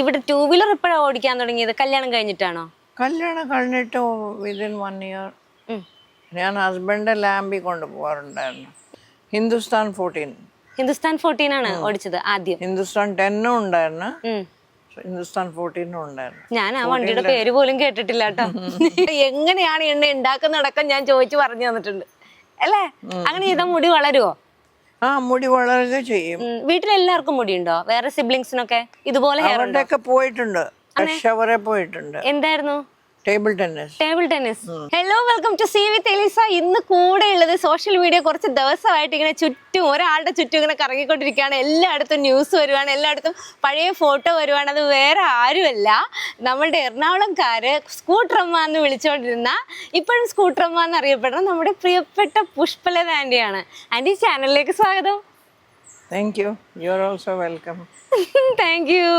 ഇവിടെ two wheeler എപ്പോഴാണ് ഓടിക്കാൻ തുടങ്ങിയത്? കല്യാണം കഴിഞ്ഞിട്ടാണോ? കല്യാണം കഴിഞ്ഞിട്ട് വിതിൻ വൺ ഇയർ ഞാൻ ഹസ്ബൻഡ് ലാമ്പിൽ കൊണ്ടുപോകാറുണ്ടായിരുന്നു ഹിന്ദുസ്ഥാൻ ഫോർട്ടീൻ ഹിന്ദുസ്ഥാൻ ഫോർട്ടീൻ ആണ് ഓടിച്ചത് ആദ്യം. ഹിന്ദുസ്ഥാൻ ടെന്നും ഉണ്ടായിരുന്നു. ഹിന്ദുസ്ഥാൻ ഫോർട്ടീനും ഉണ്ടായിരുന്നു. ഞാൻ ആ വണ്ടിയുടെ പേര് പോലും കേട്ടിട്ടില്ല കേട്ടോ. എങ്ങനെയാണ് എണ്ണ ഉണ്ടാക്കുന്നതടക്കം ഞാൻ ചോദിച്ചു പറഞ്ഞു തന്നിട്ടുണ്ട്. അല്ലേ? അങ്ങനെ ഇത മുടി വളരുവോ? ആ മുടി വളരുക ചെയ്യും. വീട്ടിലെല്ലാവർക്കും മുടിയുണ്ടോ? വേറെ സിബ്ലിങ്സിനൊക്കെ ഇതുപോലെ അവരുടെയൊക്കെ പോയിട്ടുണ്ട്. വരെ പോയിട്ടുണ്ട്. എന്തായിരുന്നു? Table tennis table tennis hello welcome to see with Eliza ഇന്ന് കൂടെ ഉള്ളത് സോഷ്യൽ മീഡിയ കുറച്ച് ദിവസമായിട്ട് ഇങ്ങനെ ചുറ്റും ഒരാളുടെ ചുറ്റും ഇങ്ങനെ കറങ്ങിക്കൊണ്ടിരിക്കുകയാണ്. എല്ലായിടത്തും ന്യൂസ് വരുവാണ് എല്ലായിടത്തും പഴയ ഫോട്ടോ വരുവാണ്. അത് വേറെ ആരുമല്ല. നമ്മളുടെ എറണാകുളംകാര് സ്കൂട്ടറമ്മ എന്ന് വിളിച്ചുകൊണ്ടിരുന്ന ഇപ്പോഴും സ്കൂട്ടറമ്മ എന്ന് അറിയപ്പെടുന്ന നമ്മുടെ പ്രിയപ്പെട്ട പുഷ്പലത ആന്റിയാണ് ആന്റി ചാനലിലേക്ക് സ്വാഗതം. Thank you you are also welcome thank you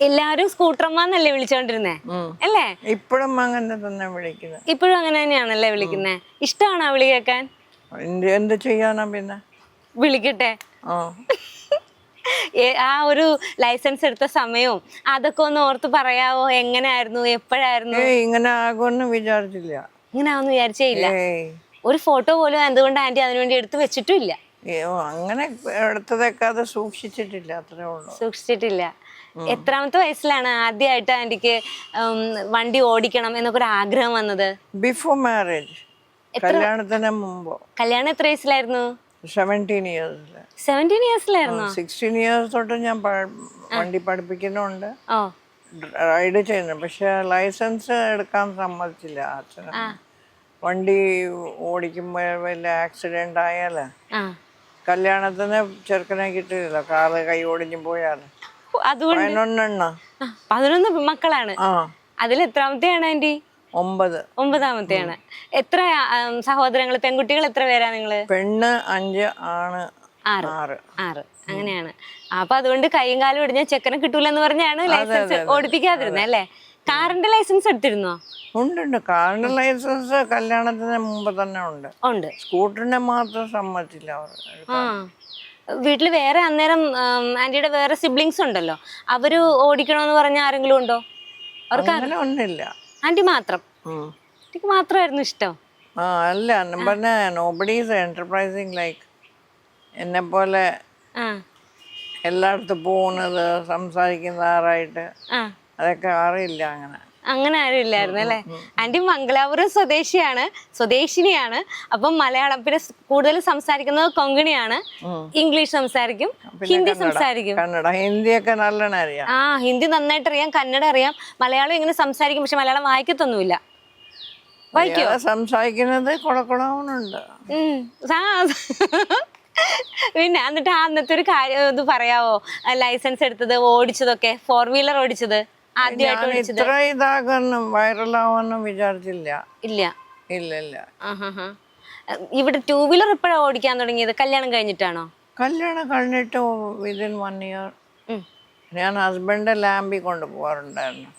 എല്ലാവരും സ്കൂട്ടർമാന്നല്ലേ വിളിച്ചോണ്ടിരുന്നേ? അല്ലേ? ഇപ്പോഴും അങ്ങനെ തന്നെ വിളിക്കുന്നത് ഇപ്പോഴും അങ്ങനെ തന്നെയാണല്ലേ വിളിക്കുന്നത് ഇഷ്ടമാണോ വിളി കേക്കാൻ? എന്ത് എന്ത് ചെയ്യാനാ പിന്നെ? വിളിക്കട്ടെ. ആ. ഒരു ലൈസൻസ് എടുത്ത സമയവും അതൊക്കെ ഒന്ന് ഓർത്ത് പറയാവോ? എങ്ങനെയായിരുന്നു എപ്പോഴായിരുന്നു? ഇങ്ങനെ ആകുമെന്ന് വിചാരിച്ചില്ല. ഇങ്ങനെ ആവുന്നു വിചാരിച്ചേ ഇല്ല. ഒരു ഫോട്ടോ പോലും എന്തുകൊണ്ട് ആന്റി അതിനുവേണ്ടി എടുത്തു വെച്ചിട്ടും ഇല്ല. ഓ, അങ്ങനെ എടുത്തതൊക്കെ അത് സൂക്ഷിച്ചിട്ടില്ല അത്രേ ഉള്ളൂ. സൂക്ഷിച്ചിട്ടില്ല. എത്രാമത്തെ വയസ്സിലാണ് ആദ്യമായിട്ട് ആന്റിക്ക് വണ്ടി ഓടിക്കണം എന്നൊക്കെ ഒരു ആഗ്രഹം വന്നത്? ബിഫോർ മാരേജ് കല്യാണത്തിന് മുമ്പ്. കല്യാണം എത്ര വയസ്സിലായിരുന്നു? സെവന്റീൻ ഇയേഴ്സിൽ സെവന്റീൻ ഇയേഴ്സിലായിരുന്നു സിക്സ്റ്റീൻ ഇയേഴ്സ് തൊട്ട് ഞാൻ വണ്ടി പഠിപ്പിക്കുന്നുണ്ട്. റൈഡ് ചെയ്യുന്നു. പക്ഷെ ലൈസൻസ് എടുക്കാൻ സമ്മതിച്ചില്ല അച്ഛന്. വണ്ടി ഓടിക്കുമ്പോൾ വല്ല ആക്സിഡന്റ് ആയാലേ. കല്യാണത്തിന് ചെറുക്കനെ കിട്ടിയില്ല. കാറ് കൈ ഓടിഞ്ഞു പോയാൽ അതുകൊണ്ട് പതിനൊന്നെണ്ണ. ആ, പതിനൊന്ന് മക്കളാണ്. ആ. അതിൽ എത്രാമത്തെയാണ് ആന്റി ഒമ്പത്. ഒമ്പതാമത്തെയാണ്. എത്ര സഹോദരങ്ങൾ പെൺകുട്ടികൾ എത്ര പേരാ നിങ്ങൾ? പെണ്ണ് അഞ്ച് ആണ് ആറ്. ആറ്. ആറ്. അങ്ങനെയാണ്. അപ്പൊ അതുകൊണ്ട് കൈയും കാലും ഇടിഞ്ഞ ചെക്കനെ കിട്ടൂലെന്ന് പറഞ്ഞാണ് ലൈസൻസ് ഓടിപ്പിക്കാതിരുന്നത് അല്ലേ? കാറിന്റെ ലൈസൻസ് എടുത്തിരുന്നോ? ഉണ്ട് ഉണ്ട്. കാറിന്റെ ലൈസൻസ് കല്യാണത്തിന് മുമ്പ് തന്നെ ഉണ്ട്. ഉണ്ട്. സ്കൂട്ടറിനെ മാത്രം സമ്മതിച്ചില്ല അവർ. ആ. വീട്ടിൽ വേറെ അന്നേരം ആന്റിയുടെ വേറെ സിബ്ലിങ്സ് ഉണ്ടല്ലോ. അവർ ഓടിക്കണോന്ന് പറഞ്ഞ ആരെങ്കിലും ഉണ്ടോ? അവർക്ക് അങ്ങനെ ഒന്നില്ല ആന്റി മാത്രം. ആന്റിക്ക് മാത്രമായിരുന്നു ഇഷ്ടം. ആ അല്ല പറഞ്ഞ നോബഡീസ് എന്റർപ്രൈസിങ് ലൈക്ക് എന്നെ പോലെ എല്ലായിടത്തും പോകുന്നത് സംസാരിക്കുന്ന ആറായിട്ട് അതൊക്കെ അറിയില്ല അങ്ങനെ. അങ്ങനെ ആരും ഇല്ലായിരുന്നു അല്ലേ? ആന്റി മംഗലാപുരം സ്വദേശിയാണ് സ്വദേശിനിയാണ്. അപ്പം മലയാളം പിന്നെ കൂടുതൽ സംസാരിക്കുന്നത് കൊങ്കണിയാണ്. ഇംഗ്ലീഷ് സംസാരിക്കും ഹിന്ദി സംസാരിക്കും. കന്നഡ ഹിന്ദിയൊക്കെ നല്ലോണം അറിയാം. ആ ഹിന്ദി നന്നായിട്ട് അറിയാം കന്നഡ അറിയാം. മലയാളം ഇങ്ങനെ സംസാരിക്കും പക്ഷെ മലയാളം വായിക്കത്തൊന്നുമില്ല. വായിക്കോ? സംസാരിക്കുന്നത്. ആ. പിന്നെ എന്നിട്ട് അന്നത്തെ ഒരു കാര്യം ഇത് പറയാവോ? ലൈസൻസ് എടുത്തത് ഓടിച്ചതൊക്കെ ഫോർ വീലർ ഓടിച്ചത്. ഞാൻ ഇത്ര ഇതാകുന്നു വൈറലാവുമെന്നും വിചാരിച്ചില്ല. ഇല്ല. ഇല്ല ഇല്ല. ഇവിടെ ടൂ വീലർ ഇപ്പഴാ ഓടിക്കാൻ തുടങ്ങിയത്? കല്യാണം കഴിഞ്ഞിട്ടാണോ? കല്യാണം കഴിഞ്ഞിട്ട് വിതിൻ വൺ ഇയർ. ഞാൻ ഹസ്ബൻഡ് ലാമ്പിൽ കൊണ്ട് പോവാറുണ്ടായിരുന്നു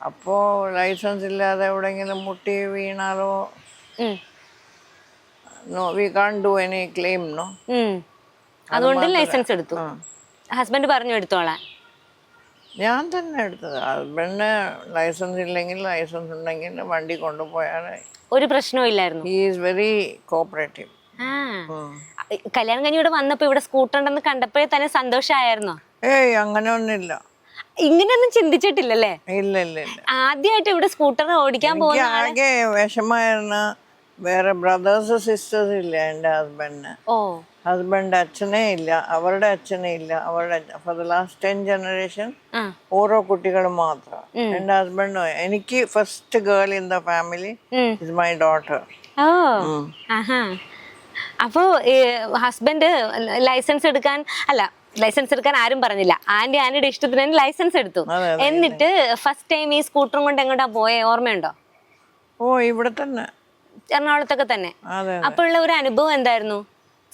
അപ്പോ ലൈസൻസ് ഇല്ലാതെ എവിടെങ്കിലും മുട്ടി വീണാലോ. No we can do any claim no. അതുകൊണ്ട് ലൈസൻസ് എടുത്തു. ഹസ്ബൻഡ് പറഞ്ഞു എടുത്തോളാൻ. ഞാൻ തന്നെ എടുത്തത്. ഹസ്ബൻഡിന് ലൈസൻസ് ഇല്ലെങ്കിൽ ലൈസൻസ് ഉണ്ടെങ്കിൽ വണ്ടി കൊണ്ടുപോയാൽ ഒരു പ്രശ്നവും ഇല്ലായിരുന്നു. ഹീ ഈസ് വെരി കോപ്പറേറ്റീവ് കല്യാണം കഴിഞ്ഞ് ഇവിടെ വന്നപ്പോ ഇവിടെ സ്കൂട്ടർ ഉണ്ടെന്ന് കണ്ടപ്പോഴേ തന്നെ സന്തോഷമായിരുന്നോ? ഏയ് അങ്ങനെ ഒന്നുമില്ല ഇങ്ങനെയൊന്നും ചിന്തിച്ചിട്ടില്ലല്ലേ? ഇല്ല ഇല്ല ഇല്ല. ആദ്യമായിട്ട് ഇവിടെ സ്കൂട്ടർ ഓടിക്കാൻ പോകുന്ന ആകെ വിഷമായിരുന്നു വേറെ ബ്രദേഴ്സ് സിസ്റ്റേഴ്സ് ഇല്ല എന്റെ ഹസ്ബൻഡിന് ഓ. ഹസ്ബൻഡ് അച്ഛനേ ഇല്ല അവരുടെ അച്ഛനേ ഇല്ല അവരുടെ for the last ten generation ഓരോ കുട്ടികളും മാത്രം. എന്റെ ഹസ്ബൻഡ് എനിക്ക് first girl in the family is my daughter oh. അപ്പോ ഹസ്ബൻഡ് ലൈസൻസ് എടുക്കാൻ അല്ല ലൈസൻസ് എടുക്കാൻ ആരും പറഞ്ഞില്ല. ആന്റി ആന്റിയുടെ ഇഷ്ടത്തിന് ലൈസൻസ് എടുത്തു. എന്നിട്ട് ഫസ്റ്റ് ടൈം ഈ സ്കൂട്ടറും കൊണ്ട് എങ്ങോട്ടാ പോയെ? ഓർമ്മയുണ്ടോ? ഓ ഇവിടെ തന്നെ. എറണാകുളത്തൊക്കെ തന്നെ. അപ്പോഴുള്ള ഒരു അനുഭവം എന്തായിരുന്നു?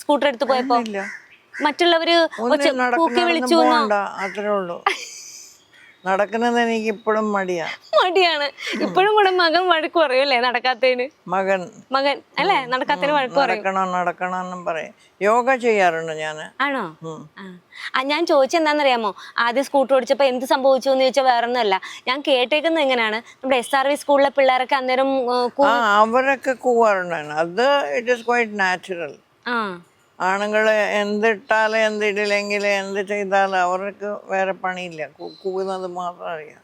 സ്കൂട്ടർ എടുത്ത് പോയപ്പോ മറ്റുള്ളവര് കൂക്കി വിളിച്ചു അത്രേ ഉള്ളൂ. നടക്കുന്നത് എനിക്ക് ഇപ്പോഴും മടിയാ. മടിയാണ്. ഇപ്പോഴും കൂടെ മകൻ വഴക്ക് പറയൂല്ലേ നടക്കാത്തതിന് മകൻ. മകൻ അല്ലേ? നടക്കാത്തതിന് വഴക്ക് പറയണോ നടക്കണം നടക്കണം പറയും. യോഗ ചെയ്യാറുണ്ട് ഞാൻ ആണോ? ഞാൻ ചോദിച്ചെന്താണെന്നറിയാമോ ആദ്യം സ്കൂട്ടർ ഓടിച്ചപ്പോൾ എന്ത് സംഭവിച്ചു എന്ന് ചോദിച്ചാൽ വേറൊന്നുമല്ല. ഞാൻ കേട്ടേക്കുന്നത് എങ്ങനെയാണ്? നമ്മുടെ എസ് ആർ വി സ്കൂളിലെ പിള്ളേരൊക്കെ അന്നേരം അവരൊക്കെ കൂവാറുണ്ടായിരുന്നു. അത് ഇറ്റ് ഇസ് ക്വൈറ്റ് നാച്ചുറൽ ആ. ആണുങ്ങൾ എന്തിട്ടാൽ എന്തിടില്ലെങ്കിൽ എന്ത് ചെയ്താൽ അവർക്ക് വേറെ പണിയില്ല. കൂവുന്നത് മാത്രം അറിയാം.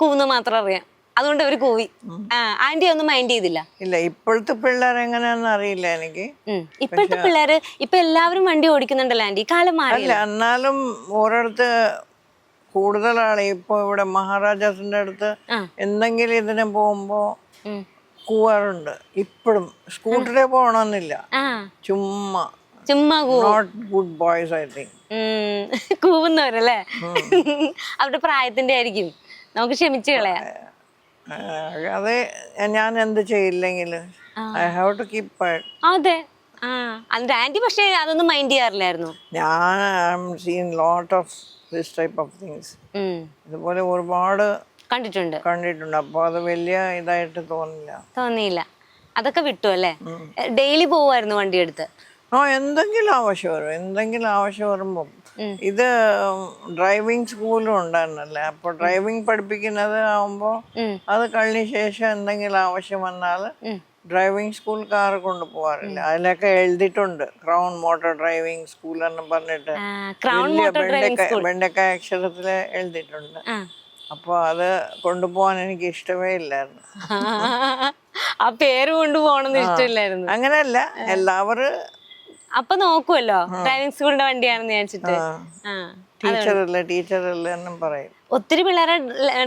കൂവുന്നത് മാത്രം അറിയാം. അതുകൊണ്ട് അവർ കൂവി. ആന്റി ഒന്നും മൈൻഡ് ചെയ്തില്ല. ഇല്ല ഇപ്പോഴത്തെ പിള്ളേർ എങ്ങനെയാണെന്ന് അറിയില്ല എനിക്ക്. ഇപ്പോഴത്തെ പിള്ളേര് ഇപ്പൊ എല്ലാവരും വണ്ടി ഓടിക്കുന്നുണ്ടല്ലോ ആന്റി. കാലം മാറി അല്ല എന്നാലും ഓരോരുത്ത് കൂടുതലാണ് ഇപ്പൊ ഇവിടെ മഹാരാജാസിന്റെ അടുത്ത്. എന്തെങ്കിലും ഇതിന് പോകുമ്പോ. കൂവാറുണ്ട്. ഇപ്പോഴും സ്കൂട്ടറിൽ പോകണമെന്നില്ല ചുമ്മാ. ചുമ്മാ കൂ not good boys I think കൂവുന്നവരല്ലേ? അവരുടെ പ്രായത്തിന്റെ ആയിരിക്കും. നമുക്ക് ക്ഷമിച്ചു കളയാം. അത് ഞാൻ എന്ത് ചെയ്യില്ലെങ്കിൽ ഐ ഹാവ് ടു കീപ് അതെ. ആ. എന്നിട്ട് ആന്റി പക്ഷേ അതൊന്നും മൈൻഡ് ചെയ്യാറില്ലായിരുന്നു. ഞാൻ scene lot of this type of things ഉം. ഇതുപോലെ ഒരുപാട് കണ്ടിട്ടുണ്ട്. കണ്ടിട്ടുണ്ട്. അപ്പോൾ അത് വലിയ ഇതായിട്ട് തോന്നില്ല. തോന്നിയില്ല. അതൊക്കെ വിട്ടു അല്ലേ? ഡെയിലി പോവായിരുന്നു വണ്ടി എടുത്ത് ആ എന്തെങ്കിലും ആവശ്യം വരും. എന്തെങ്കിലും ആവശ്യം വരുമ്പോൾ ഇത് ഡ്രൈവിംഗ് സ്കൂളും ഉണ്ടായിരുന്നല്ലേ? അപ്പൊ ഡ്രൈവിംഗ് പഠിപ്പിക്കുന്നത് ആവുമ്പോ അത് കഴിഞ്ഞ ശേഷം എന്തെങ്കിലും ആവശ്യം വന്നാൽ ഡ്രൈവിംഗ് സ്കൂൾ കാർ കൊണ്ടുപോകാറില്ല അതിലൊക്കെ എഴുതിട്ടുണ്ട് ക്രൗൺ മോട്ടോർ ഡ്രൈവിംഗ് സ്കൂൾ എന്ന് പറഞ്ഞിട്ട്. ആ, അക്ഷരത്തിൽ എഴുതിയിട്ടുണ്ട്. ആ. അത് കൊണ്ടുപോകാൻ എനിക്ക് ഇഷ്ടമേ ഇല്ലായിരുന്നു. ആ പേര് കൊണ്ടുപോകണമെന്ന് ഇഷ്ടമില്ലായിരുന്നു. അങ്ങനെയല്ല. എല്ലാവരും അപ്പൊ നോക്കുമല്ലോ ഡ്രൈവിംഗ് സ്കൂളിന്റെ വണ്ടിയാണെന്ന് വിചാരിച്ചിട്ട്. ടീച്ചറല്ലേ ടീച്ചറല്ലേ എന്നും പറയും. ഒത്തിരി പിള്ളേരെ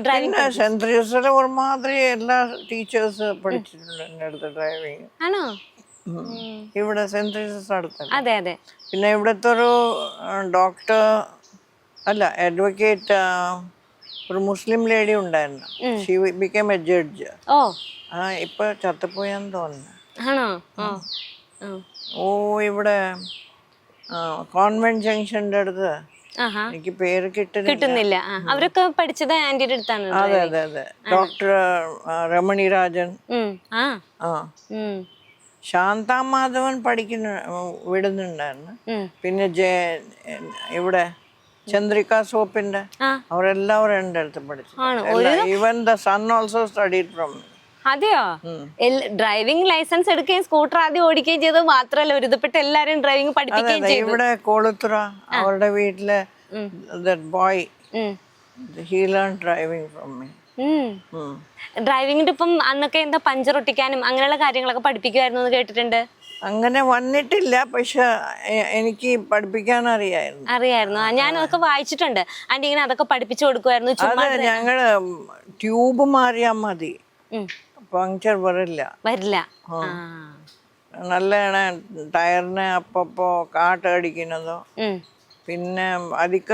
ഡ്രൈവിംഗ് സെന്റ് തെരേസയിലെ ഒരുമാതിരി എല്ലാ ടീച്ചേഴ്സ് പഠിച്ചിട്ടുണ്ട് എന്റെ അടുത്ത് ഡ്രൈവിങ് ആണോ? ഇവിടെ സെന്റ് തെരേസസ് അടുത്ത് അതെ അതെ. പിന്നെ ഇവിടുത്തെ ഒരു ഡോക്ടർ അല്ല അഡ്വക്കേറ്റ് ഒരു മുസ്ലിം ലേഡി ഉണ്ടായിരുന്നു. She became a judge oh. ആ ഇപ്പൊ ചത്തുപോയെന്ന് തോന്നുന്നു. ആണോ? ഓ ഇവിടെ കോൺവെന്റ് ജംഗ്ഷന്റെ അടുത്ത്. എനിക്ക് പേര് കിട്ടുന്നില്ല. കിട്ടുന്നില്ല. അവരൊക്കെ പഠിച്ചത് ആന്റിയുടെ അടുത്താണ് അതെ അതെ അതെ. ഡോക്ടർ രമണി രാജൻ. ഉം. ശാന്താമാധവൻ പഠിക്കുന്ന വിടുന്നുണ്ടായിരുന്നു. പിന്നെ ജയ ഇവിടെ ചന്ദ്രിക സോപ്പിന്റെ. അവരെല്ലാവരും എന്റെ അടുത്ത് പഠിച്ചു. ഇവൻ the son also studied from അതെയോ? ഡ്രൈവിംഗ് ലൈസൻസ് എടുക്കുകയും സ്കൂട്ടർ ആദ്യം ഓടിക്കുകയും ചെയ്തത് മാത്രമല്ല ഒരു ഇതപ്പെട്ട എല്ലാരും ഡ്രൈവിംഗ് പഠിപ്പിക്കുകയും ചെയ്തു. ഇവിടെ കോളുത്തുറ അവരുടെ വീട്ടിലെ boy he learn driving from me ഉം. ഇപ്പം അന്നൊക്കെ എന്താ പഞ്ചർ ഒട്ടിക്കാനും അങ്ങനെയുള്ള കാര്യങ്ങളൊക്കെ പഠിപ്പിക്കുമായിരുന്നു എന്ന് കേട്ടിട്ടുണ്ട്. അങ്ങനെ വന്നിട്ടില്ല പക്ഷെ എനിക്ക് പഠിപ്പിക്കാൻ അറിയായിരുന്നു. അറിയായിരുന്നു. ഞാൻ അതൊക്കെ വായിച്ചിട്ടുണ്ട്. ആന്റി ഇങ്ങനെ അതൊക്കെ പഠിപ്പിച്ചു കൊടുക്കുമായിരുന്നു. ഞങ്ങൾ ട്യൂബ് മാറിയാ മതി. പങ്ക്ചർ വരില്ല വരില്ല. നല്ലതാണ് ടയറിന് അപ്പപ്പോ കാട്ടടിക്കുന്നതോ അടിക്കുന്നതോ പിന്നെ അധിക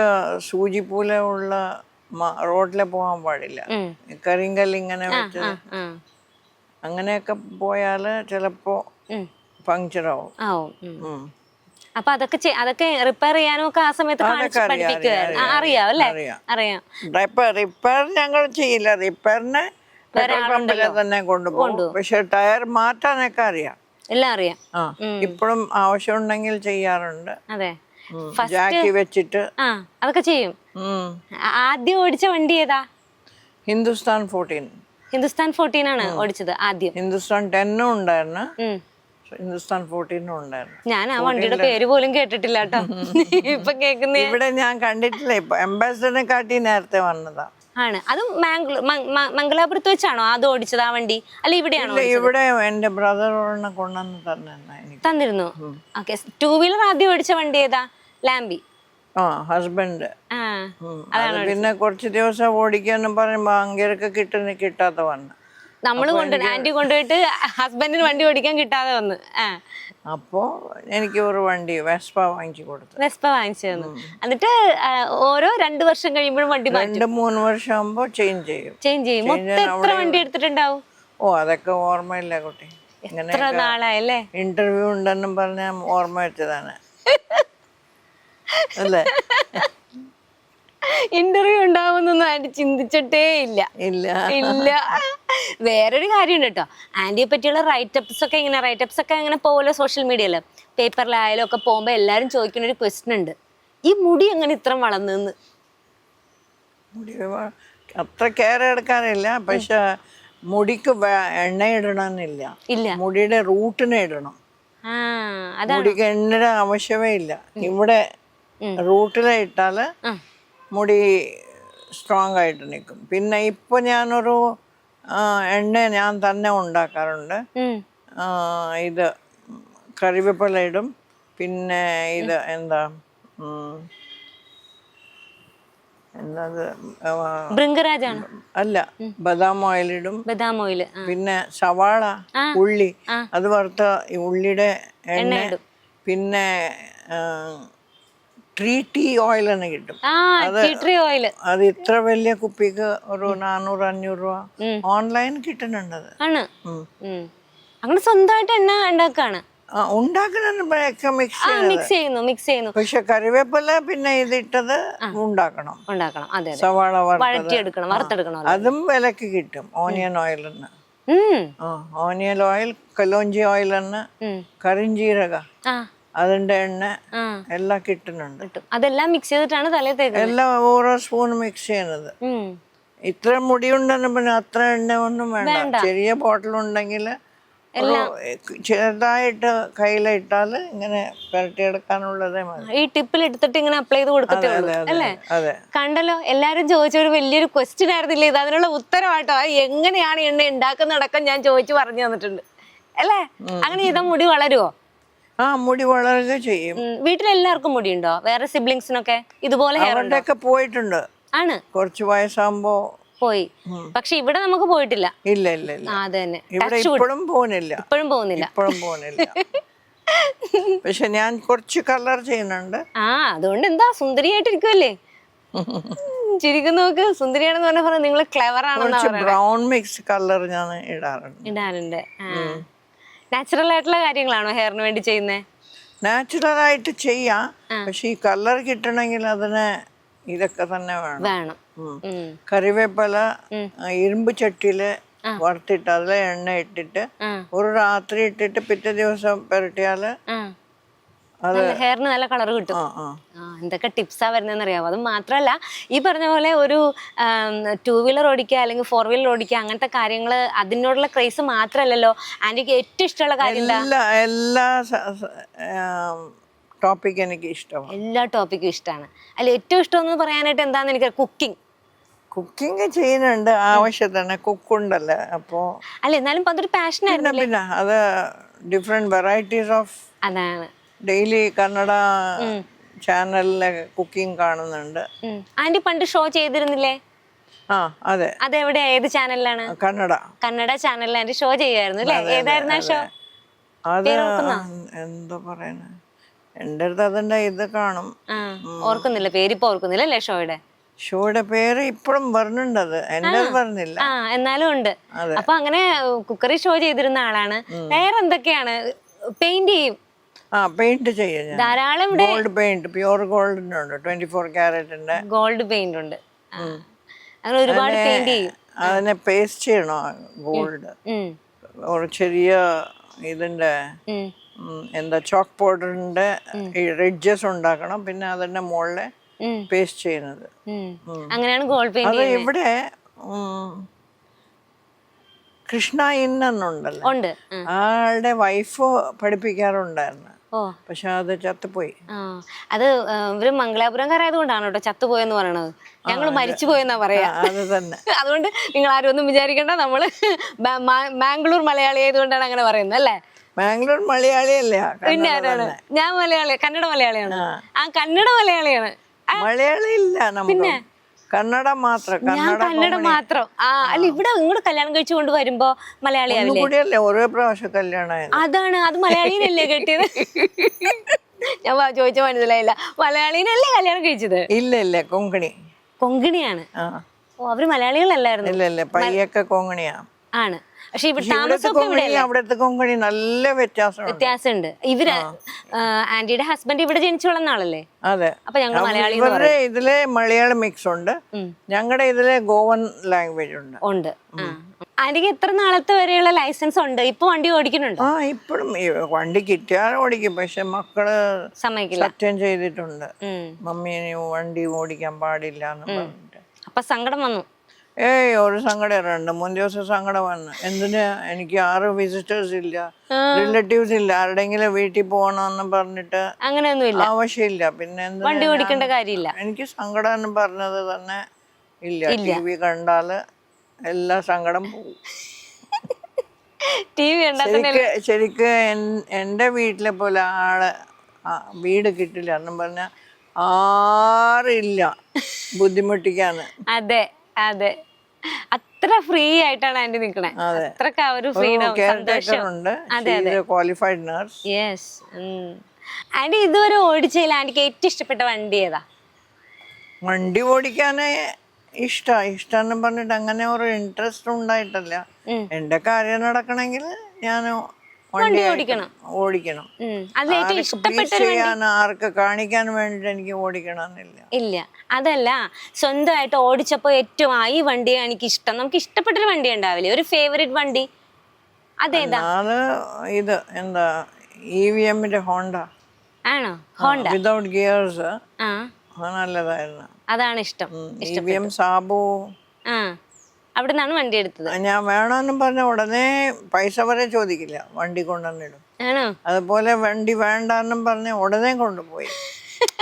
സൂചിപ്പൂല പോലെ ഉള്ള റോഡിലെ പോകാൻ പാടില്ല. കരിങ്കല്ല് ഇങ്ങനെ വെച്ച്. അങ്ങനെയൊക്കെ പോയാൽ ചിലപ്പോ. പങ്ക്ചർ ആവും. അപ്പൊ അതൊക്കെ അതൊക്കെ റിപ്പയർ ചെയ്യാനൊക്കെ ആ സമയത്ത് അറിയാം, അല്ലേ അറിയാം. റിപ്പയർ റിപ്പയർ ഞങ്ങൾ ചെയ്യില്ല റിപ്പയറിന് തന്നെ കൊണ്ടുപോകും. പക്ഷെ ടയർ മാറ്റാനൊക്കെ അറിയാം. എല്ലാം അറിയാം. ഇപ്പോഴും ആവശ്യമുണ്ടെങ്കിൽ ചെയ്യാറുണ്ട്. അതെ. ജാക്കി വെച്ചിട്ട്. അതൊക്കെ ചെയ്യും. ആദ്യം ഓടിച്ച വണ്ടി ഏതാ? ഹിന്ദുസ്ഥാൻ ഫോർട്ടീൻ. ഹിന്ദുസ്ഥാൻ ഫോർട്ടീൻ ആണ് ഓടിച്ചത് ആദ്യം. ഹിന്ദുസ്ഥാൻ ടെന്നും ഉണ്ടായിരുന്നു. ഹിന്ദുസ്ഥാൻ ഫോർട്ടീനും ഉണ്ടായിരുന്നു. ഞാൻ ആ വണ്ടിയുടെ പേര് പോലും കേട്ടിട്ടില്ല കേട്ടോ. ഇപ്പൊ കേക്കുന്ന ഇവിടെ ഞാൻ കണ്ടിട്ടില്ല. ഇപ്പൊ അംബാസിഡറിനെ കാട്ടി നേരത്തെ വന്നതാ. ആണ്. അത് മംഗലാപുരത്ത് വെച്ചാണോ? അത് ഓടിച്ചത്? ആ വണ്ടി? അല്ല ഇവിടെയാണോ ഇവിടെ എന്റെ ബ്രദർ കൊണ്ടുവന്ന് തന്നെ തന്നിരുന്നു? ഓക്കെ ടൂ വീലർ ആദ്യം ഓടിച്ച വണ്ടി ഏതാ? ലാംബി. ആ ഹസ്ബൻഡ് പിന്നെ കുറച്ച് ദിവസം ഓടിക്കാന്ന് പറയുമ്പോ അങ്ങേർക്ക് കിട്ടുന്ന കിട്ടാത്ത വന്ന് നമ്മൾ കൊണ്ട് ആന്റി കൊണ്ടുപോയിട്ട് ഹസ്ബൻഡിന് വണ്ടി ഓടിക്കാൻ കിട്ടാതെ വന്ന്. അപ്പോ എനിക്ക് ഒരു വണ്ടി വെസ്പ വാങ്ങിച്ചു കൊടുത്തു. വെസ്പ വാങ്ങിച്ചു തന്നു. എന്നിട്ട് ഓരോ രണ്ടു വർഷം കഴിയുമ്പോഴും വണ്ടി രണ്ട് മൂന്ന് വർഷം ആകുമ്പോ ചേഞ്ച് ചെയ്യും. ചേഞ്ച് ചെയ്യും. മൊത്തം എത്ര വണ്ടി എടുത്തിട്ടുണ്ടാവും? ഓ അതൊക്കെ ഓർമ്മയില്ല കുട്ടി. എത്ര നാളായല്ലേ? ഇന്റർവ്യൂ ഉണ്ടെന്നും പറഞ്ഞ ഓർമ്മ വെച്ചതാണ്. അല്ലേ? ഇന്റർവ്യൂ ഉണ്ടാവുന്ന ആന്റി ചിന്തിച്ചിട്ടേ ഇല്ല. ഇല്ല. ഇല്ല. വേറൊരു കാര്യമുണ്ട് കേട്ടോ. ആന്റിയെ പറ്റിയുള്ള റൈറ്റപ്സ് ഒക്കെ ഇങ്ങനെ റൈറ്റപ്സ് ഒക്കെ അങ്ങനെ പോകുമല്ലോ സോഷ്യൽ മീഡിയയിൽ പേപ്പറിലായാലും ഒക്കെ പോകുമ്പോൾ എല്ലാവരും ചോദിക്കുന്ന ഒരു ക്വസ്റ്റ്യൻ ഉണ്ട്. ഈ മുടി എങ്ങനെ ഇത്ര വളർന്നെന്ന്? മുടി അത്ര കെയർ എടുക്കാനില്ല. പക്ഷെ മുടിക്ക് എണ്ണ ഇടണമെന്നില്ല. ഇല്ല. മുടിയുടെ റൂട്ടിനെ ഇടണം. മുടിക്ക് എണ്ണയുടെ ആവശ്യമേ ഇല്ല. ഇവിടെ റൂട്ടിലെ ഇട്ടാൽ. മുടി സ്ട്രോങ് ആയിട്ട് നിൽക്കും. പിന്നെ ഇപ്പൊ ഞാനൊരു എണ്ണ ഞാൻ തന്നെ ഉണ്ടാക്കാറുണ്ട്. ഇത് കറിവേപ്പില ഇടും. പിന്നെ ഇത് എന്താ ഭൃംഗരാജാണ്? അല്ല ബദാം ഓയിൽ ഇടും. ബദാം ഓയിൽ പിന്നെ സവാള ഉള്ളി. അത് വറുത്ത ഉള്ളിയുടെ എണ്ണ പിന്നെ ട്രീ ടീ ഓയിൽ തന്നെ കിട്ടും. ഓയിൽ അത് ഇത്ര വലിയ കുപ്പിക്ക് ഒരു നാനൂറ് അഞ്ഞൂറ് രൂപ. ഓൺലൈൻ കിട്ടുന്നുണ്ട് അത്. ആണ്. അങ്ങനെ സ്വന്തമായിട്ട് എണ്ണ ഉണ്ടാക്കാണ്? മിക്സ് ചെയ്യുന്നു മിക്സ് ചെയ്യുന്നു. പക്ഷെ കറിവേപ്പില പിന്നെ ഇതിട്ടത് ഉണ്ടാക്കണം. ഉണ്ടാക്കണം. അതെ സവാള വഴറ്റിയെടുക്കണം വറുത്തെടുക്കണം അതും. വിലക്ക് കിട്ടും ഓണിയൻ ഓയിൽ തന്നെ ഓനിയൻ ഓയിൽ കലോഞ്ചി ഓയിൽ തന്നെ. കരിഞ്ജീരക അതിന്റെ എണ്ണ എല്ലാം കിട്ടുന്നുണ്ട്. കിട്ടും. അതെല്ലാം മിക്സ് ചെയ്തിട്ടാണ് തലയിൽ തേക്കുന്നത്? എല്ലാം ഓരോ സ്പൂൺ മിക്സ് ചെയ്യുന്നത് ഇത്ര മുടി മുടിയുണ്ടെന്ന് പിന്നെ അത്ര എണ്ണ ഒന്നും വേണ്ട. ചെറിയ ബോട്ടിൽ ഉണ്ടെങ്കിൽ ചെറുതായിട്ട് കയ്യിലിട്ടാൽ ഇങ്ങനെ പുരട്ടിയെടുക്കാനുള്ളതേ മതി. ഈ ടിപ്പിൽ എടുത്തിട്ട് ഇങ്ങനെ അപ്ലൈ ചെയ്ത് അതെ അല്ലേ? കണ്ടല്ലോ എല്ലാരും ചോദിച്ച ഒരു വലിയൊരു ക്വസ്റ്റ്യൻ ആയിരുന്നില്ലേ? ഇത് അതിനുള്ള ഉത്തരവായിട്ടോ ആ എങ്ങനെയാണ് എണ്ണ ഉണ്ടാക്കുന്നതടക്കം ഞാൻ ചോദിച്ചു പറഞ്ഞു തന്നിട്ടുണ്ട്. അല്ലേ? അങ്ങനെ ചെയ്താൽ മുടി വളരുവോ? ആ മുടി വളരുക ചെയ്യും. വീട്ടിലെല്ലാവർക്കും മുടിയുണ്ടോ? വേറെ സിബ്ലിങ്സിനൊക്കെ ഇതുപോലെ ഹെയർ ഉണ്ടോ? പോയിട്ടുണ്ട്. ആണ്. കുറച്ച് വയസ്സാകുമ്പോ പോയി. പക്ഷെ ഇവിടെ നമുക്ക് പോയിട്ടില്ല. ഇല്ല ഇല്ല ഇല്ല. ആ അത് തന്നെ. ഇവിടെ ഇപ്പോഴും പോകുന്നില്ല ഇപ്പോഴും പോകുന്നില്ല ഇപ്പോഴും പോകുന്നില്ല പക്ഷെ ഞാൻ കുറച്ച് കളർ ചെയ്യുന്നുണ്ട്. ആ അതുകൊണ്ട് എന്താ സുന്ദരിയായിട്ടിരിക്കുമല്ലേ ചിരിക്കും നോക്ക്. സുന്ദരിയാണെന്ന് പറഞ്ഞ നിങ്ങൾ ക്ലെവർ ആണെന്നാ ബ്രൗൺ മിക്സ് കളർ ഞാൻ ഇടാറുണ്ട്. ഇടാനുണ്ട് നാച്ചുറൽ ആയിട്ടുള്ള കാര്യങ്ങളാണോ ഹെയറിന് വേണ്ടി ചെയ്യുന്നത് നാച്ചുറൽ ആയിട്ട് ചെയ്യാം. പക്ഷെ ഈ കളർ കിട്ടണമെങ്കിൽ അതിന് ഇതൊക്കെ തന്നെ വേണം. വേണം. കറിവേപ്പില ഇരുമ്പ് ചട്ടിയിൽ വറുത്തിട്ട് അതിലെ എണ്ണ ഇട്ടിട്ട് ഒരു രാത്രി ഇട്ടിട്ട് പിറ്റേ ദിവസം പുരട്ടിയാൽ ഹെയറിന് നല്ല കളർ കിട്ടും. എന്തൊക്കെ ടിപ്സാ വരുന്നതെന്ന് അറിയാമോ അത് മാത്രമല്ല ഈ പറഞ്ഞ പോലെ ഒരു ടൂ വീലർ ഓടിക്കുക അല്ലെങ്കിൽ ഫോർ വീലർ ഓടിക്കുക അങ്ങനത്തെ കാര്യങ്ങൾ അതിനോടുള്ള ക്രൈസ് മാത്രമല്ലല്ലോ ആന്റിക്ക് ഏറ്റവും ഇഷ്ടമുള്ള കാര്യം എന്താ? എല്ലാ ടോപ്പിക്കും എനിക്ക് ഇഷ്ടമാണ്. എല്ലാ ടോപ്പിക്കും ഇഷ്ടമാണ് അല്ല ഏറ്റവും ഇഷ്ടം എന്ന് പറയാനായിട്ട് എന്താന്ന് എനിക്ക് കുക്കിംഗ് കുക്കിംഗ് ചെയ്യുന്നുണ്ട് ആവശ്യത്തിന്. കുക്കുണ്ടല്ലേ അപ്പോ അല്ല എന്നാലും അതൊരു പാഷൻ ആയിരുന്നു പിന്നെ അത് ഡിഫറെന്റ് വെറൈറ്റീസ് ഓഫ് അതാണ്. ഡെയിലി കന്നഡ ചാനലിലെ കുക്കിംഗ് കാണുന്നുണ്ട്. ആന്റി പണ്ട് ഷോ ചെയ്തിരുന്നില്ലേ? ആ അതെ. അതെവിടെ ഏത് ചാനലിലാണ്? കന്നഡ. കന്നഡ ചാനലിൽ ആന്റി ഷോ ചെയ്യായിരുന്നു അല്ലേ? ഏതായിരുന്നു ആ ഷോ? അത് എന്താ പറയുന്നത് എന്റെ അടുത്ത് അതിന്റെ ഇത് കാണും. ഓർക്കുന്നില്ല. പേരിപ്പോ ഓർക്കുന്നില്ല അല്ലേ ഷോയുടെ? ഷോയുടെ പേര് ഇപ്പോഴും പറഞ്ഞിട്ടുണ്ട് അത്. എന്റെ പറഞ്ഞില്ല. എന്നാലും ഉണ്ട്. അപ്പൊ അങ്ങനെ കുക്കറി ഷോ ചെയ്തിരുന്ന ആളാണ്. വേറെ എന്തൊക്കെയാണ് പെയിന്റ് ചെയ്യും. ആ പെയിന്റ് ചെയ്യും ധാരാളം ഗോൾഡ് പെയിന്റ് പ്യൂർ ഗോൾഡ് ഉണ്ട് ട്വന്റി ഫോർ ക്യാരറ്റിന്റെ ഗോൾഡ് പെയിന്റ് ഉണ്ട്. അങ്ങനെ ഒരുപാട് പെയിന്റ് ചെയ്യും. അതിനെ പേസ്റ്റ് ചെയ്യണോ ഗോൾഡ് ഒരു ചെറിയ ഇതിന്റെ എന്താ ചോക്ക് പൗഡറിന്റെ റിഡ്ജസ് ഉണ്ടാക്കണം പിന്നെ അതിന്റെ മുകളിലെ പേസ്റ്റ് ചെയ്യുന്നത്. അങ്ങനെയാണ് ഗോൾഡ് പെയിന്റ് അത് ഇവിടെ കൃഷ്ണ ഇന്നുണ്ടല്ലോ ഉണ്ട്. ആളുടെ വൈഫ് പഠിപ്പിക്കാറുണ്ടായിരുന്നു. പക്ഷെ അത് ചത്തുപോയി. അത് ഇവർ മംഗലാപുരംകാരായതുകൊണ്ടാണ് കേട്ടോ ചത്തുപോയെന്ന് പറയണത്? ഞങ്ങൾ മരിച്ചു പോയെന്നാ പറയാ. അത് തന്നെ. അതുകൊണ്ട് നിങ്ങൾ ആരും ഒന്നും വിചാരിക്കണ്ട നമ്മൾ മാംഗ്ലൂർ മലയാളി ആയതുകൊണ്ടാണ് അങ്ങനെ പറയുന്നത് അല്ലേ? ബാംഗ്ലൂർ മലയാളിയല്ല? പിന്നെ ആരാണ് ഞാൻ മലയാളി കന്നഡ മലയാളിയാണ്. ആ. കന്നഡ മലയാളിയാണ്. മലയാളി ഇല്ല നമുക്ക്. കന്നഡ മാത്രം ഞാൻ കന്നഡ മാത്രം. ആ അല്ല ഇവിടെ ഇങ്ങോട്ട് കല്യാണം കഴിച്ചു കൊണ്ട് വരുമ്പോ മലയാളിയാവില്ലേ ഒരേ പ്രാവശ്യം കല്യാണം അതാണ് അത് മലയാളിയിലല്ലേ കെട്ടിയത്? ഞാൻ ചോദിച്ച മനസ്സിലായില്ല. മലയാളിനല്ലേ കല്യാണം കഴിച്ചത്? ഇല്ല ഇല്ല കൊങ്കണി. കൊങ്കിണിയാണ്. ഓ അവർ മലയാളികളല്ലായിരുന്നു. ഇല്ല ഇല്ല പയ്യൊക്കെ കൊങ്ങണിയാ ആണ്. പക്ഷെ ഇവിടെ താമസമൊക്കെ ഇവിടെ കൊങ്കണി അവിടുത്തെ കൊങ്കണി നല്ല വ്യത്യാസം വ്യത്യാസമുണ്ട്. ഇവർ ആന്റിയുടെ ഹസ്ബൻഡ് ഇവിടെ ജനിച്ചു വളർന്ന ആളല്ലേ അതെ അപ്പൊ ഞങ്ങൾ മലയാളി ഇവരുടെ ഇതിലെ മലയാളം മിക്സ് ഉണ്ട്. ഞങ്ങളുടെ ഇതിലെ ഗോവൻ ലാംഗ്വേജ് ഉണ്ട്. ഉണ്ട്. ആന്റിക്ക് എത്ര നാളത്തെ വരെയുള്ള ലൈസൻസ് ഉണ്ട്? ഇപ്പൊ വണ്ടി ഓടിക്കുന്നുണ്ട്? ആ ഇപ്പോഴും വണ്ടി കിട്ടിയാൽ ഓടിക്കും. പക്ഷെ മക്കൾ സത്യം ചെയ്തിട്ടുണ്ട്. മമ്മീനെ വണ്ടി ഓടിക്കാൻ പാടില്ല എന്ന് പറഞ്ഞിട്ട്. അപ്പൊ സങ്കടം വന്നു. ഏയ് ഒരു സങ്കടം രണ്ട് മൂന്ന് ദിവസം സങ്കടം വന്നു. എന്തിനാ? എനിക്ക് ആറ് വിസിറ്റേഴ്സ് ഇല്ല. റിലേറ്റീവ്സ് ഇല്ല. ആരുടെങ്കിലും വീട്ടിൽ പോകണമെന്ന് പറഞ്ഞിട്ട് അങ്ങനെയൊന്നുമില്ല. ആവശ്യമില്ല. പിന്നെ വണ്ടി ഓടിക്കേണ്ട കാര്യമില്ല. എനിക്ക് സങ്കടം എന്ന് പറഞ്ഞത് തന്നെ ഇല്ല. ടി വി കണ്ടാൽ എല്ലാ സങ്കടം പോകും ടി വി ശരിക്ക് എന്റെ വീട്ടിലെ പോലെ ആൾ വീട് കിട്ടില്ല എന്നും പറഞ്ഞ ആറില്ല ബുദ്ധിമുട്ടിക്കാന്ന് അതെ അതെ. അത്ര ഫ്രീ ആയിട്ടാണ് ആന്റി നിക്കണേ. അതെ. അത്രയ്ക്ക് ആ ഒരു ഫ്രീഡം സന്തോഷം. ക്വാളിഫൈഡ് നഴ്സ് യെസ് ആന്റി ഇതുവരെ ഓടിച്ചതിൽ ആന്റിക്ക് ഏറ്റവും ഇഷ്ടപ്പെട്ട വണ്ടി ഏതാ? വണ്ടി ഓടിക്കാനേ ഇഷ്ട. ഇഷ്ടം പറഞ്ഞിട്ട് അങ്ങനെ ഒരു ഇൻട്രസ്റ്റ് ഉണ്ടായിട്ടല്ല. എന്റെ കാര്യം നടക്കണമെങ്കിൽ ഞാൻ വണ്ടി ഓടിക്കണം. ഓടിക്കണം. ചെയ്യാൻ ആർക്ക് കാണിക്കാൻ വേണ്ടി എനിക്ക് ഓടിക്കണമെന്നില്ല. ഇല്ല. അതല്ല സ്വന്തമായിട്ട് ഓടിച്ചപ്പോ ഏറ്റവും ആ ഈ വണ്ടിയാണ് എനിക്ക് ഇഷ്ടം നമുക്ക് ഇഷ്ടപ്പെട്ടൊരു വണ്ടി ഉണ്ടാവില്ലേ? ഒരു ഫേവറേറ്റ് വണ്ടി. അതേതാ? നാൾ ഇത് എന്താ ഇ വി എമ്മിന്റെ ഹോണ്ട ആണോ? ഹോണ്ട വിതൗട്ട് ഗിയേഴ്സ് ആ. നല്ലതായിരുന്നു. അതാണ് ഇഷ്ടം. ഇ വി എം സാബു ആ. അവിടെ നിന്നാണ് വണ്ടി എടുത്തത്. ഞാൻ വേണമെന്നും പറഞ്ഞ ഉടനെ പൈസ വരെ ചോദിക്കില്ല. വണ്ടി കൊണ്ടുവന്നിടും. ആണോ? അതുപോലെ വണ്ടി വേണ്ടെന്നും പറഞ്ഞ ഉടനെ കൊണ്ടുപോയി.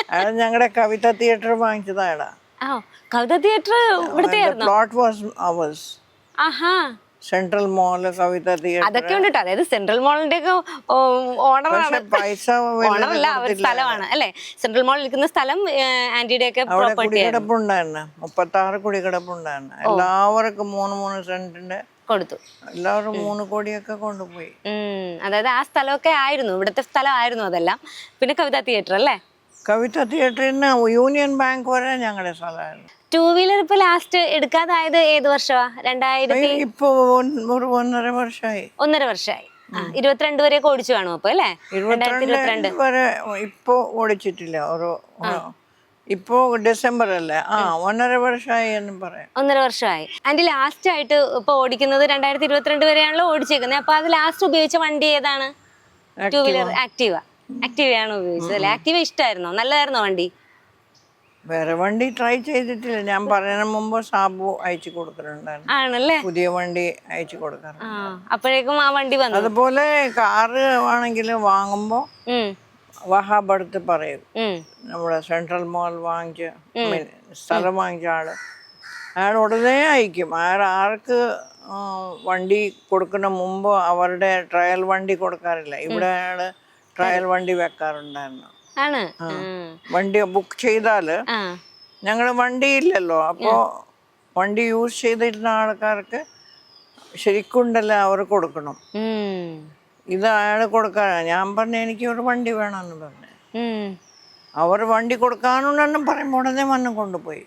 അയാൾ ഞങ്ങളുടെ കവിത തിയേറ്റർ വാങ്ങിച്ചതായടാ ആ കവിത തിയേറ്റർ ഇവിടുത്തെ പ്ലോട്ട് വാസ് അവേഴ്സ് ആഹാ. സെൻട്രൽ മോൾ കവിത അതൊക്കെ ഉണ്ട് കേട്ടോ അതായത് സെൻട്രൽ മോളിന്റെ ഒക്കെ ഓണറാണ് പൈസ ഓണറല്ല സ്ഥലമാണ് അല്ലേ? സെൻട്രൽ മോളിൽ നിൽക്കുന്ന സ്ഥലം ആന്റിയുടെ ഒക്കെ അവിടെ കുടികിടപ്പുണ്ടായിരുന്നു മുപ്പത്തി ആറ് കുടികിടപ്പുണ്ടായിരുന്നു എല്ലാവർക്കും മൂന്ന് മൂന്ന് സെന്റിന്റെ കൊടുത്തു. എല്ലാവരും മൂന്ന് കോടിയൊക്കെ കൊണ്ടുപോയി. അതായത് ആ സ്ഥലമൊക്കെ ആയിരുന്നു. ഇവിടുത്തെ സ്ഥലമായിരുന്നു അതെല്ലാം. പിന്നെ കവിതാ തിയേറ്റർ അല്ലേ? കവിതാ തിയേറ്ററിന് യൂണിയൻ ബാങ്ക് വരെ ഞങ്ങളുടെ സ്ഥലമായിരുന്നു. ടൂ വീലർ ഇപ്പൊ ലാസ്റ്റ് എടുക്കാതായത് ഏത് വർഷമാ രണ്ടായിരത്തി ഇപ്പൊ ഒന്നര വർഷമായി. ഒന്നര വർഷമായി. ഇരുപത്തിരണ്ട് വരെ ഓടിച്ചു കാണും അപ്പൊ അല്ലേ? ഇരുപത്തിരണ്ട് വരെ ഇപ്പോ ഓടിച്ചിട്ടില്ല. ഇപ്പോ ഡിസംബർ അല്ലേ? ആ ഒന്നര വർഷമായി എന്ന് പറയാം. ഒന്നര വർഷമായി. ആന്റി ലാസ്റ്റ് ആയിട്ട് ഇപ്പൊ ഓടിക്കുന്നത് രണ്ടായിരത്തി ഇരുപത്തിരണ്ട് വരെയാണല്ലോ ഓടിച്ചേക്കുന്നത്. അപ്പൊ അത് ലാസ്റ്റ് ഉപയോഗിച്ച വണ്ടി ഏതാണ്? ടൂ വീലർ ആക്റ്റീവ ആക്റ്റീവയാണ് ഉപയോഗിച്ചത് അല്ലേ? ആക്റ്റീവ ഇഷ്ടമായിരുന്നോ നല്ലതായിരുന്നോ വണ്ടി? വേറെ വണ്ടി ട്രൈ ചെയ്തിട്ടില്ല. ഞാൻ പറയണ മുമ്പ് സാബു അയച്ചു കൊടുക്കാറുണ്ടായിരുന്നു ആണല്ലേ? പുതിയ വണ്ടി അയച്ചു കൊടുക്കാറ് ആ അപ്പോഴേക്കും ആ വണ്ടി വന്നു. അതുപോലെ കാറ് ആണെങ്കിൽ വാങ്ങുമ്പോ വഹാബ് അടുത്ത് പറയും. നമ്മുടെ സെൻട്രൽ മോൾ വാങ്ങിച്ച സ്ഥലം വാങ്ങിച്ച ആൾ. അയാൾ ഉടനെ അയക്കും. അയാൾ ആർക്ക് വണ്ടി കൊടുക്കുന്ന മുമ്പ് അവരുടെ ട്രയൽ വണ്ടി കൊടുക്കാറില്ല. ഇവിടെ അയാൾ ട്രയൽ വണ്ടി വെക്കാറുണ്ടായിരുന്നു. ആണ്. വണ്ടി ബുക്ക് ചെയ്താൽ ഞങ്ങൾ വണ്ടി ഇല്ലല്ലോ അപ്പോൾ വണ്ടി യൂസ് ചെയ്തിരുന്ന ആൾക്കാർക്ക് ശരിക്കുണ്ടല്ലോ അവർ കൊടുക്കണം. ഇത് അയാൾ കൊടുക്കാനാ ഞാൻ പറഞ്ഞു എനിക്ക് ഒരു വണ്ടി വേണമെന്ന് പറഞ്ഞു. അവർ വണ്ടി കൊടുക്കാനുണ്ടെന്നും പറയുമ്പോൾ ഉടനെ വന്ന് കൊണ്ടുപോയി.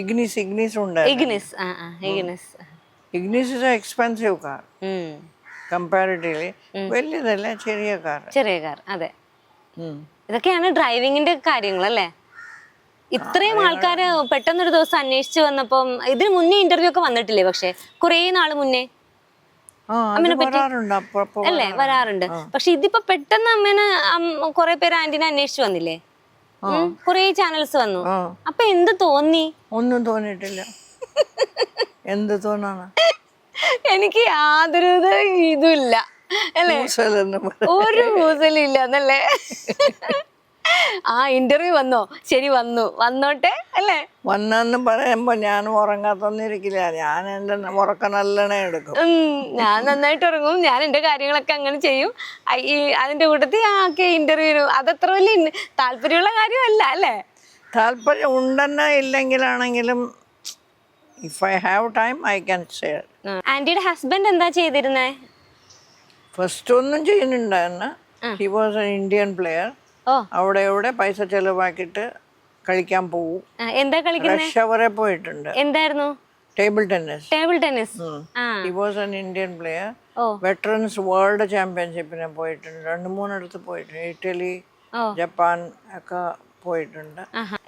ഇഗ്നിസ് ഇഗ്നിസ് ഉണ്ട് Ignis Ignis is expensive car. Comparatively വലിയതല്ല ചെറിയ കാർ ചെറിയ കാർ അതെ. ഇതൊക്കെയാണ് ഡ്രൈവിങ്ങിന്റെ കാര്യങ്ങളല്ലേ? ഇത്രയും ആൾക്കാര് പെട്ടെന്നൊരു ദിവസം അന്വേഷിച്ചു വന്നപ്പം ഇതിന് മുന്നേ ഇന്റർവ്യൂ ഒക്കെ വന്നിട്ടില്ലേ പക്ഷെ? കുറേ നാൾ മുന്നേ. അല്ലേ? വരാറുണ്ട്. പക്ഷെ ഇതിപ്പോ പെട്ടെന്ന് അമ്മേനെ കൊറേ പേര് ആന്റിനെ അന്വേഷിച്ചു വന്നില്ലേ? കൊറേ ചാനൽസ് വന്നു. അപ്പൊ എന്ത് തോന്നി? ഒന്നും തോന്നിയിട്ടില്ല. എന്ത് തോന്നാണ് എനിക്ക് യാതൊരു ഇത് ഇതുമില്ല. അല്ലേ? ഒരു കൂസലും എന്നല്ലേ ആ ഇന്റർവ്യൂ വന്നോ? ശരി വന്നു. വന്നോട്ടെ അല്ലേ? വന്നെന്ന് പറയുമ്പോ ഞാൻ ഉറങ്ങാത്തൊന്നിരിക്കില്ല. ഞാൻ എന്റെ ഉറക്കം നല്ലെണ്ണ എടുക്കും. ഞാൻ നന്നായിട്ട് ഉറങ്ങും. ഞാൻ എന്റെ കാര്യങ്ങളൊക്കെ അങ്ങനെ ചെയ്യും. ഈ അതിന്റെ കൂട്ടത്തിൽ ആ ഒക്കെ ഇന്റർവ്യൂവിന് അതത്ര വലിയ താല്പര്യമുള്ള കാര്യമല്ല അല്ലേ? താല്പര്യം ഉണ്ടെന്നോ ഇല്ലെങ്കിലാണെങ്കിലും if I have time I can share ആന്റിയുടെ ഹസ്ബൻഡ് എന്താ ചെയ്തിരുന്നേ? ഫസ്റ്റ് ഒന്നും ചെയ്യുന്നുണ്ടായിരുന്നു he was an Indian player അവിടെ ഇവിടെ പൈസ ചെലവാക്കിയിട്ട് കളിക്കാൻ പോകും എന്താ കളിക്കുന്നത് റഷ്യ വരെ പോയിട്ടുണ്ട്. എന്തായിരുന്നു? Table tennis table tennis he was an Indian player veterans world ചാമ്പ്യൻഷിപ്പിന് പോയിട്ടുണ്ട്. രണ്ട് മൂന്നിടത്ത് പോയിട്ടുണ്ട്. ഇറ്റലി ജപ്പാൻ ഒക്കെ പോയിട്ടുണ്ട്.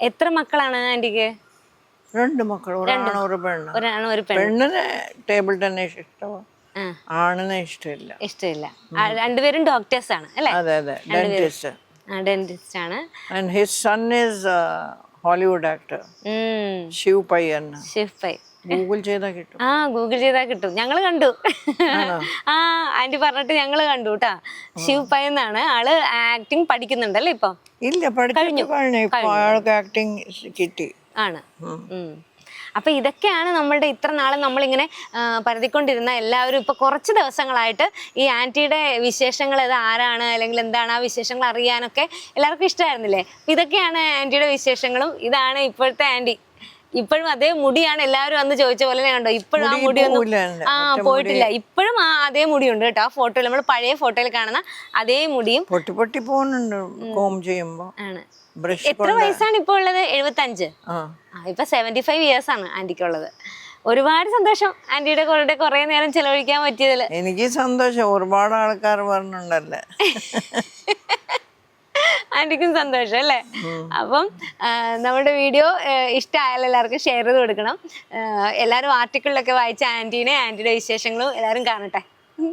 എത്ര മക്കളാണ് ആന്റിക്ക്? രണ്ട് മക്കൾ ഒരാണ് ഒരു പെണ്ണ്. ഒരാണ് ഒരു പെണ്ണ്. പെണ്ണിന് ടേബിൾ ടെന്നീസ് ഇഷ്ടമാണ് ആണിനെ ഇഷ്ടമില്ല. ഇഷ്ടമില്ല. രണ്ടുപേരും ഡോക്ടേഴ്സ് ആണ് അല്ലേ? അതെ അതെ. ഡെന്റിസ്റ്റ് ഡെന്റിസ്റ്റ് ആണ്. And his son is Hollywood actor Shiv പയ്യൻ ഷിഫ് പൈ ഗൂഗിൾ ചെയ്താൽ കിട്ടും. ആ ഗൂഗിൾ ചെയ്താൽ കിട്ടും. ഞങ്ങൾ കണ്ടു. ആ ആന്റി പറഞ്ഞിട്ട് ഞങ്ങൾ കണ്ടു കേട്ടാ ശിവ് പൈ എന്നാണ്. ആൾ ആക്ടിങ് പഠിക്കുന്നുണ്ടല്ലേ ഇപ്പൊ? ഇല്ല പഠിച്ചു കഴിഞ്ഞു. ആക്ടിങ് കിട്ടി. ആണ്. അപ്പൊ ഇതൊക്കെയാണ് നമ്മളുടെ ഇത്ര നാളെ നമ്മളിങ്ങനെ പരതിക്കൊണ്ടിരുന്ന എല്ലാവരും ഇപ്പൊ കുറച്ച് ദിവസങ്ങളായിട്ട് ഈ ആന്റിയുടെ വിശേഷങ്ങൾ ഇത് ആരാണ് അല്ലെങ്കിൽ എന്താണ് ആ വിശേഷങ്ങൾ അറിയാനൊക്കെ എല്ലാവർക്കും ഇഷ്ടമായിരുന്നില്ലേ? ഇതൊക്കെയാണ് ആന്റിയുടെ വിശേഷങ്ങളും. ഇതാണ് ഇപ്പോഴത്തെ ആന്റി. ഇപ്പോഴും അതേ മുടിയാണ് എല്ലാവരും അന്ന് ചോദിച്ച പോലെ കണ്ടോ? ഇപ്പോഴും ആ മുടി ആ പോയിട്ടില്ല. ഇപ്പോഴും ആ അതേ മുടിയുണ്ട് കേട്ടോ. ആ ഫോട്ടോയിൽ നമ്മൾ പഴയ ഫോട്ടോയിൽ കാണുന്ന അതേ മുടിയും പൊട്ടി പൊട്ടി പോകുന്നുണ്ട് കോം ചെയ്യുമ്പോ. ആണ്. ബ്രഷ് എത്ര വയസ്സാണ് ഇപ്പോൾ ഉള്ളത്? എഴുപത്തഞ്ച്. ഇപ്പൊ സെവന്റി ഫൈവ് ഇയേഴ്സ് ആണ് ആന്റിക്കുള്ളത് ഒരുപാട് സന്തോഷം ആന്റിയുടെ കൂടെ കുറെ നേരം ചെലവഴിക്കാൻ പറ്റിയതിൽ. എനിക്ക് സന്തോഷം. ഒരുപാട് ആൾക്കാർ പറഞ്ഞുണ്ടല്ലേ? ആന്റിക്കും സന്തോഷം അല്ലേ? അപ്പം നമ്മുടെ വീഡിയോ ഇഷ്ടമായാലും എല്ലാവർക്കും ഷെയർ ചെയ്ത് കൊടുക്കണം. എല്ലാവരും ആർട്ടിക്കിളിലൊക്കെ വായിച്ച ആന്റീനെ ആന്റിയുടെ വിശേഷങ്ങളും എല്ലാവരും കാണട്ടെ.